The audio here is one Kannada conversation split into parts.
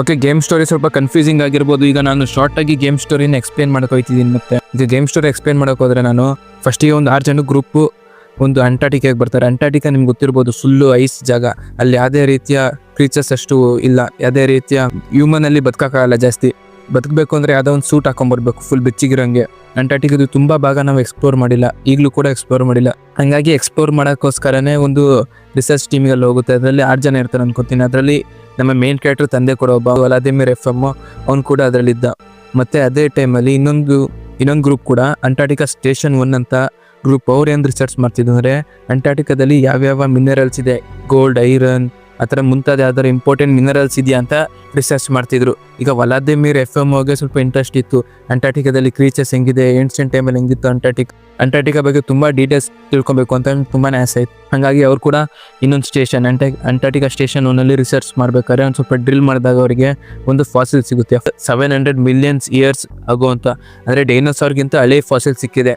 ಓಕೆ ಗೇಮ್ ಸ್ಟೋರಿ ಸ್ವಲ್ಪ ಕನ್ಫ್ಯೂಸಿಂಗ್ ಆಗಿರ್ಬೋದು. ಈಗ ನಾನು ಶಾರ್ಟ್ ಆಗಿ ಗೇಮ್ ಸ್ಟೋರಿನ ಎಕ್ಸ್ಪ್ಲೇನ್ ಮಾಡ್ಕೋತಿದ್ದೀನಿ ಮತ್ತೆ. ಇದು ಗೇಮ್ ಸ್ಟೋರಿ ಎಕ್ಸ್ಪ್ಲೇನ್ ಮಾಡಕ್ ಹೋದ್ರೆ ನಾನು ಫಸ್ಟಿಗೆ ಒಂದು ಆರು ಜನ ಗ್ರೂಪ್ ಒಂದು ಅಂಟಾರ್ಟಿಕಾಗೆ ಬರ್ತಾರೆ. ಅಂಟಾರ್ಟಿಕಾ ನಿಮ್ಗೆ ಗೊತ್ತಿರ್ಬೋದು ಫುಲ್ಲು ಐಸ್ ಜಾಗ. ಅಲ್ಲಿ ಯಾವುದೇ ರೀತಿಯ ಕ್ರೀಚರ್ಸ್ ಅಷ್ಟು ಇಲ್ಲ. ಯಾವುದೇ ರೀತಿಯ ಹ್ಯೂಮನ್ ಅಲ್ಲಿ ಬದುಕಕ್ಕಾಗಲ್ಲ ಜಾಸ್ತಿ. ಬದುಕಬೇಕು ಅಂದರೆ ಯಾವುದೋ ಒಂದು ಸೂಟ್ ಹಾಕೊಂಡ್ಬರ್ಬೇಕು ಫುಲ್ ಬೆಚ್ಚಿಗಿರೋಂಗೆ. ಅಂಟಾರ್ಟಿಕದು ತುಂಬ ಭಾಗ ನಾವು ಎಕ್ಸ್ಪ್ಲೋರ್ ಮಾಡಿಲ್ಲ. ಈಗಲೂ ಕೂಡ ಎಕ್ಸ್ಪ್ಲೋರ್ ಮಾಡಿಲ್ಲ. ಹಾಗಾಗಿ ಎಕ್ಸ್ಪ್ಲೋರ್ ಮಾಡೋಕ್ಕೋಸ್ಕರನೇ ಒಂದು ರಿಸರ್ಚ್ ಟೀಮಿಗೆಲ್ಲ ಹೋಗುತ್ತೆ. ಅದರಲ್ಲಿ ಆರು ಜನ ಇರ್ತಾರೆ ಅನ್ಕೋತೀನಿ. ಅದರಲ್ಲಿ ನಮ್ಮ ಮೇನ್ ಕ್ಯಾರೆಕ್ಟರ್ ತಂದೆ ಕೂಡ ಒಬ್ಬ, ವ್ಲಾದಿಮಿರ್ ಎಫ್ ಎಂ ಅವ್ನು ಕೂಡ ಅದರಲ್ಲಿದ್ದ. ಮತ್ತೆ ಅದೇ ಟೈಮಲ್ಲಿ ಇನ್ನೊಂದು ಇನ್ನೊಂದು ಗ್ರೂಪ್ ಕೂಡ ಅಂಟಾರ್ಟಿಕಾ ಸ್ಟೇಷನ್ ಒನ್ ಅಂತ ಗ್ರೂಪ್ ಅವ್ರು ಏನು ರಿಸರ್ಚ್ ಮಾಡ್ತಿದ್ರು ಅಂದರೆ ಅಂಟಾರ್ಟಿಕಾದಲ್ಲಿ ಯಾವ್ಯಾವ ಮಿನರಲ್ಸ್ ಇದೆ? ಗೋಲ್ಡ್ ಐರನ್ ಆ ಮುಂತಾದ ಯಾವ್ದಾದ್ರು ಇಂಪಾರ್ಟೆಂಟ್ ಮಿನರಲ್ಸ್ ಇದೆಯಾ ಅಂತ ರಿಸರ್ಚ್ ಮಾಡ್ತಿದ್ರು. ಈಗ ವಲಾದಿಮಿರ್ ಎಫ್ ಎಂ ಹೋಗಿ ಸ್ವಲ್ಪ ಇಂಟ್ರೆಸ್ಟ್ ಇತ್ತು. ಅಂಟಾರ್ಟಿಕಾದಲ್ಲಿ ಕ್ರೀಚರ್ಸ್ ಹೆಂಗಿದೆ ಟೈಮ್ ಟೈಮಲ್ಲಿ ಹೆಂಗಿತ್ತು ಅಂಟಾರ್ಟಿಕ್ ಅಂಟಾರ್ಟಿಕಾ ಬಗ್ಗೆ ತುಂಬ ಡೀಟೇಲ್ಸ್ ತಿಳ್ಕೊಬೇಕು ಅಂತ ತುಂಬಾ ಆಸೆ ಇತ್ತು ಹಾಗಾಗಿ ಅವ್ರು ಕೂಡ ಇನ್ನೊಂದು ಸ್ಟೇಷನ್ ಅಂಟಾ ಅಂಟಾರ್ಟಿಕಾ ಸ್ಟೇಷನ್ ಒನಲ್ಲಿ ರಿಸರ್ಚ್ ಮಾಡ್ಬೇಕಾದ್ರೆ ಒಂದು ಸ್ವಲ್ಪ ಡ್ರಿಲ್ ಮಾಡಿದಾಗ ಅವರಿಗೆ ಒಂದು ಫಾಸಿಲ್ ಸಿಗುತ್ತೆ. ಸೆವೆನ್ ಹಂಡ್ರೆಡ್ ಮಿಲಿಯನ್ಸ್ ಇಯರ್ಸ್ ಆಗುವಂತ ಅಂದರೆ ಡೈನೋಸಾರ್ಗಿಂತ ಹಳೆ ಫಾಸಿಲ್ ಸಿಕ್ಕಿದೆ.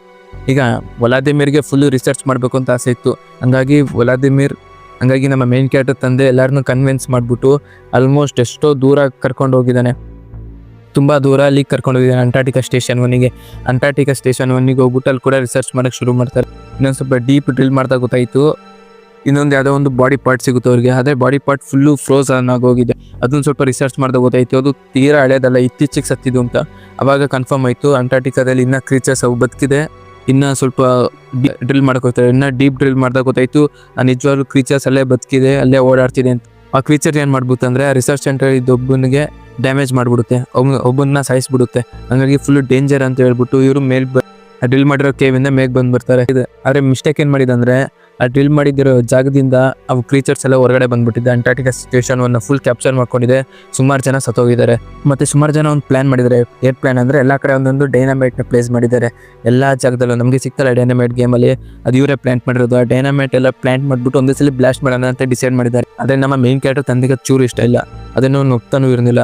ಈಗ ವಲಾದಿಮಿರ್ಗೆ ಫುಲ್ ರಿಸರ್ಚ್ ಮಾಡಬೇಕು ಅಂತ ಆಸೆ ಇತ್ತು. ಹಂಗಾಗಿ ವಲಾದಿಮಿರ್ ಹಂಗಾಗಿ ನಮ್ಮ ಮೇನ್ ಕ್ಯಾರೆಕ್ಟರ್ ತಂದೆ ಎಲ್ಲರನ್ನೂ ಕನ್ವಿನ್ಸ್ ಮಾಡಿಬಿಟ್ಟು ಆಲ್ಮೋಸ್ಟ್ ಎಷ್ಟೋ ದೂರ ಕರ್ಕೊಂಡು ಹೋಗಿದ್ದಾನೆ. ತುಂಬ ದೂರ ಅಲ್ಲಿ ಕರ್ಕೊಂಡು ಹೋಗಿದ್ದಾನೆ ಅಂಟಾರ್ಟಿಕಾ ಸ್ಟೇಷನ್ ಒನ್ನಿಗೆ ಅಂಟಾರ್ಟಿಕಾ ಸ್ಟೇಷನ್ ಒನ್ನಿಗೆ ಹೋಗ್ಬಿಟ್ಟು ಅಲ್ಲಿ ಕೂಡ ರಿಸರ್ಚ್ ಮಾಡೋಕ್ಕೆ ಶುರು ಮಾಡ್ತಾರೆ. ಇನ್ನೊಂದು ಸ್ವಲ್ಪ ಡೀಪ್ ಡ್ರಿಲ್ ಮಾಡ್ತಾ ಗೊತ್ತಾಯಿತು. ಇನ್ನೊಂದು ಯಾವುದೋ ಒಂದು ಬಾಡಿ ಪಾರ್ಟ್ ಸಿಗುತ್ತೆ ಅವ್ರಿಗೆ. ಅದೇ ಬಾಡಿ ಪಾರ್ಟ್ ಫುಲ್ಲು ಫ್ರೋಝನ್ ಆಗೋಗಿದೆ ಅದನ್ನು ಸ್ವಲ್ಪ ರಿಸರ್ಚ್ ಮಾಡ್ದಾಗ ಗೊತ್ತಾಯಿತು. ಅದು ತೀರಾ ಹಳೇದಲ್ಲ, ಇತ್ತೀಚೆಗೆ ಸತ್ತಿದ್ದು ಅಂತ. ಅವಾಗ ಕನ್ಫರ್ಮ್ ಆಯಿತು ಅಂಟಾರ್ಟಿಕಾದಲ್ಲಿ ಇನ್ನೂ ಕ್ರೀಚರ್ಸ್ ಅವು ಬದುಕಿದೆ. ಇನ್ನು ಸ್ವಲ್ಪ ಡ್ರಿಲ್ ಮಾಡಕ್ ಹೋಗ್ತಾರೆ ಇನ್ನ ಡೀಪ್ ಡ್ರಿಲ್ ಮಾಡ್ದಾಗ ಗೊತ್ತಾಯ್ತು, ಆ ನಿಜವಾಗ್ಲೂ ಕ್ರೀಚರ್ಸ್ ಅಲ್ಲೇ ಬದುಕಿದೆ, ಅಲ್ಲೇ ಓಡಾಡ್ತಿದೆ ಅಂತ. ಆ ಕ್ರೀಚರ್ ಏನು ಮಾಡ್ಬಿಡುತ್ತೆ ಅಂದ್ರೆ ರಿಸರ್ಚ್ ಸೆಂಟರ್ ಇದ್ದೊಬ್ಬನಿಗೆ ಡ್ಯಾಮೇಜ್ ಮಾಡಿಬಿಡುತ್ತೆ. ಒಬ್ಬನ ಸಾಯಿಸ್ಬಿಡುತ್ತೆ. ಹಂಗಾಗಿ ಫುಲ್ ಡೇಂಜರ್ ಅಂತ ಹೇಳ್ಬಿಟ್ಟು ಇವರು ಮೇಲ್ ಡ್ರಿಲ್ ಮಾಡಿರೋ ಕೇವಿಂದ ಮೇಗ್ ಬಂದು ಬರ್ತಾರೆ ಆದರೆ ಮಿಸ್ಟೇಕ್ ಏನು ಮಾಡಿದಂದ್ರೆ ಆ ಡ್ರಿಲ್ ಮಾಡಿದಿರೋ ಜಾಗದಿಂದ ಅವು ಕ್ರೀಚರ್ಸ್ ಎಲ್ಲ ಹೊರಗಡೆ ಬಂದ್ಬಿಟ್ಟಿದೆ. ಅಂಟಾರ್ಟಿಕಾ ಸಿಚುವೇಶನ್ ಫುಲ್ ಕ್ಯಾಪ್ಚರ್ ಮಾಡ್ಕೊಂಡಿದೆ. ಸುಮಾರು ಜನ ಸತ್ತೋಗಿದ್ದಾರೆ. ಮತ್ತೆ ಸುಮಾರು ಜನ ಒಂದು ಪ್ಲಾನ್ ಮಾಡಿದ್ದಾರೆ. ಏರ್ ಪ್ಲಾನ್ ಅಂದ್ರೆ ಎಲ್ಲ ಕಡೆ ಒಂದೊಂದು ಡೈನಾಮೈಟ್ನ ಪ್ಲೇಸ್ ಮಾಡಿದ್ದಾರೆ. ಎಲ್ಲ ಜಾಗದಲ್ಲೂ ನಮಗೆ ಸಿಗ್ತಲ್ಲ ಡೈನಾಮೈಟ್ ಗೇಮಲ್ಲಿ ಅದು ಇವರೇ ಪ್ಲಾಂಟ್ ಮಾಡಿರೋದು. ಆ ಡೈನಾಮೈಟ್ ಎಲ್ಲ ಪ್ಲಾಂಟ್ ಮಾಡ್ಬಿಟ್ಟು ಒಂದೇ ಸಲ ಬ್ಲಾಸ್ಟ್ ಮಾಡೋಣ ಅಂತ ಡಿಸೈಡ್ ಮಾಡಿದ್ದಾರೆ. ಆದರೆ ನಮ್ಮ ಮೇನ್ ಕ್ಯಾರೆಕ್ಟರ್ ತಂದಿಗೆ ಚೂರು ಇಷ್ಟ ಇಲ್ಲ. ಅದನ್ನು ಒಪ್ತಾನೂ ಇರಲಿಲ್ಲ.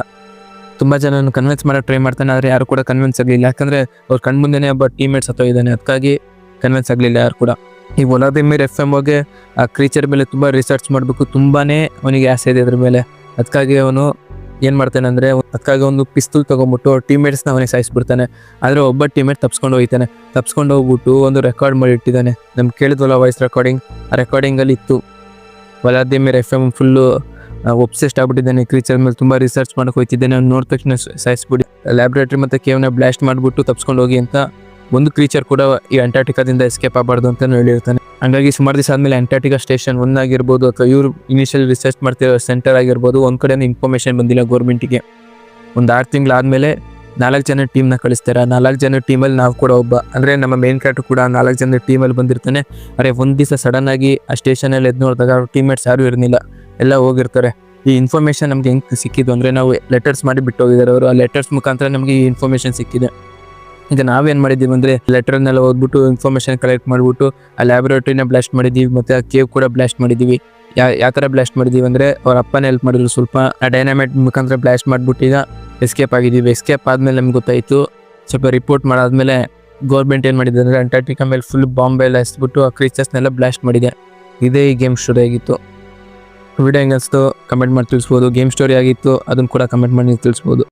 ತುಂಬಾ ಜನ ಕನ್ವಿನ್ಸ್ ಮಾಡೋ ಟ್ರೈ ಮಾಡ್ತಾನೆ. ಆದರೆ ಯಾರು ಕೂಡ ಕನ್ವಿನ್ಸ್ ಆಗಲಿಲ್ಲ. ಯಾಕಂದ್ರೆ ಅವ್ರ ಕಣ್ಮುಂದೆನೇ ಒಬ್ಬ ಟೀಮೇಟ್ ಸತ್ತೋಗಿದ್ದಾನೆ. ಅದಕ್ಕಾಗಿ ಕನ್ವಿನ್ಸ್ ಆಗಲಿಲ್ಲ ಯಾರು ಕೂಡ. ಈ ವಲಾದಿಮಿರ್ ಎಫ್ ಎಂ ಹೋಗಿ ಆ ಕ್ರೀಚರ್ ಮೇಲೆ ತುಂಬ ರಿಸರ್ಚ್ ಮಾಡಬೇಕು, ತುಂಬಾನೇ ಅವನಿಗೆ ಆಸೆ ಇದೆ ಅದ್ರ ಮೇಲೆ. ಅದಕ್ಕಾಗಿ ಅವನು ಏನು ಮಾಡ್ತಾನೆ ಅಂದರೆ ಅದಕ್ಕಾಗಿ ಒಂದು ಪಿಸ್ತೂಲ್ ತೊಗೊಂಬಿಟ್ಟು ಟೀಮೇಟ್ಸ್ನ ಅವನಿಗೆ ಸಾಯಿಸ್ಬಿಡ್ತಾನೆ. ಆದರೆ ಒಬ್ಬ ಟೀಮೇಟ್ ತಪ್ಸ್ಕೊಂಡು ಹೋಗ್ತಾನೆ ತಪ್ಸ್ಕೊಂಡು ಹೋಗ್ಬಿಟ್ಟು ಒಂದು ರೆಕಾರ್ಡ್ ಮಾಡಿ ಇಟ್ಟಿದ್ದಾನೆ. ನಮ್ಗೆ ಕೇಳಿದ್ವಲ್ಲ ವಾಯ್ಸ್ ರೆಕಾರ್ಡಿಂಗ್ ಆ ರೆಕಾರ್ಡಿಂಗಲ್ಲಿ ಇತ್ತು. Vladimir F M full obsessed ಆಗ್ಬಿಟ್ಟಿದ್ದಾನೆ. Creature ಮೇಲೆ ತುಂಬ ರಿಸರ್ಚ್ ಮಾಡಕ್ಕೆ ಹೋಗ್ತಿದ್ದಾನೆ ಅವ್ನು ನೋಡಿದ ತಕ್ಷಣ ಸಾಯಿಸ್ಬಿಡಿ. ಲ್ಯಾಬ್ರೇಟ್ರಿ ಮತ್ತು ಕೇವ್ನ ಬ್ಲಾಸ್ಟ್ ಮಾಡಿಬಿಟ್ಟು ತಪ್ಸ್ಕೊಂಡು ಹೋಗಿ ಅಂತ ಒಂದು ಕ್ರೀಚರ್ ಕೂಡ ಈ ಅಂಟಾರ್ಟಿಕಾದಿಂದ ಎಸ್ಕೇಪ್ ಆಗಬಾರ್ದು ಅಂತ ಹೇಳಿರ್ತಾನೆ. ಹಂಗಾಗಿ ಸುಮಾರು ದಿವಸ ಆದ್ಮೇಲೆ ಅಂಟಾರ್ಟಿಕಾ ಸ್ಟೇಷನ್ ಒನ್ ಆಗಿರ್ಬೋದು ಅಥವಾ ಇವ್ರು ಇನಿಷಿಯಲ್ ರಿಸರ್ಚ್ ಮಾಡ್ತಿರೋ ಸೆಂಟರ್ ಆಗಿರ್ಬೋದು, ಒಂದು ಕಡೆ ಇನ್ಫಾರ್ಮೇಷನ್ ಬಂದಿಲ್ಲ ಗೌರ್ಮೆಂಟಿಗೆ ಒಂದು ಆರು ತಿಂಗಳಾದಮೇಲೆ ನಾಲ್ಕು ಜನ ಟೀಮ್ನ ಕಳಿಸ್ತಾರೆ. ನಾಲ್ಕು ಜನ ಟೀಮಲ್ಲಿ ನಾವು ಕೂಡ ಒಬ್ಬ. ಅಂದರೆ ನಮ್ಮ ಮೇನ್ ಕ್ಯಾರೆಕ್ಟರ್ ಕೂಡ ನಾಲ್ಕು ಜನ ಟೀಮಲ್ಲಿ ಬಂದಿರ್ತಾನೆ. ಅರೆ, ಒಂದು ದಿವಸ ಸಡನ್ ಆಗಿ ಆ ಸ್ಟೇಷನಲ್ಲಿ ಎದ್ದು ನೋಡಿದಾಗ ಅವ್ರ ಟೀಮೇಟ್ಸ್ ಯಾರೂ ಇರಲಿಲ್ಲ. ಎಲ್ಲ ಹೋಗಿರ್ತಾರೆ. ಈ ಇನ್ಫಾರ್ಮೇಷನ್ ನಮ್ಗೆ ಹೆಂಗೆ ಸಿಕ್ಕಿದ್ದು ಅಂದರೆ ನಾವು ಲೆಟರ್ಸ್ ಮಾಡಿ ಬಿಟ್ಟು ಹೋಗಿದ್ದಾರೆ ಅವರು. ಆ ಲೆಟರ್ಸ್ ಮುಖಾಂತರ ನಮಗೆ ಈ ಇನ್ಫಾರ್ಮೇಶನ್ ಸಿಕ್ಕಿದೆ. ಈಗ ನಾವೇನು ಅಂದ್ರೆ ಲೆಟರ್ ಲೆಟರ್ನೆಲ್ಲ ಓದ್ಬಿಟ್ಟು ಇನ್ಫಾರ್ಮೇಷನ್ ಕಲೆಕ್ಟ್ ಮಾಡ್ಬಿಟ್ಟು ಆ ಲ್ಯಾಬೊರೇಟರಿನ ಬ್ಲಾಸ್ಟ್ ಮಾಡಿದೀವಿ ಮತ್ತೆ ಆ ಕೇವ್ ಕೂಡ ಬ್ಲಾಸ್ಟ್ ಮಾಡಿದೀವಿ ಯಾ, ಯಾವ ಥರ ಬ್ಲಾಸ್ಟ್ ಮಾಡಿದೀವಿ ಅಂದರೆ ಅವ್ರ ಅಪ್ಪನ ಹೆಲ್ಪ್ ಮಾಡಿದ್ರು ಸ್ವಲ್ಪ. ಆ ಡೈನಾಮೈಟ್ ಮುಖಾಂತರ ಬ್ಲಾಸ್ಟ್ ಮಾಡಿಬಿಟ್ಟು ಈಗ ಎಸ್ಕೇಪ್ ಆಗಿದ್ದೀವಿ. ಎಸ್ಕೇಪ್ ಆದಮೇಲೆ ನಮ್ಗೆ ಗೊತ್ತಾಯಿತು. ಸ್ವಲ್ಪ ರಿಪೋರ್ಟ್ ಮಾಡಾದ್ಮೇಲೆ ಗೌರ್ಮೆಂಟ್ ಏನು ಮಾಡಿದೆ ಅಂದರೆ ಅಂಟಾರ್ಟಿಕಾ ಮೇಲೆ ಫುಲ್ ಬಾಂಬೆ ಎಲ್ಲ ಎಸ್ಬಿಟ್ಟು ಆ ಕ್ರೀಚರ್ಸ್ನೆಲ್ಲ ಬ್ಲಾಸ್ಟ್ ಮಾಡಿದೆ. ಇದೇ ಈ ಗೇಮ್ ಸ್ಟೋರಿ ಆಗಿತ್ತು. ವಿಡಿಯೋ ಹೆಂಗೆ ಅನಿಸ್ತು ಕಮೆಂಟ್ ಮಾಡಿ ತಿಳಿಸ್ಬೋದು. ಗೇಮ್ ಸ್ಟೋರಿ ಆಗಿತ್ತು. ಅದನ್ನು ಕೂಡ ಕಮೆಂಟ್ ಮಾಡಿ ತಿಳಿಸ್ಬೋದು.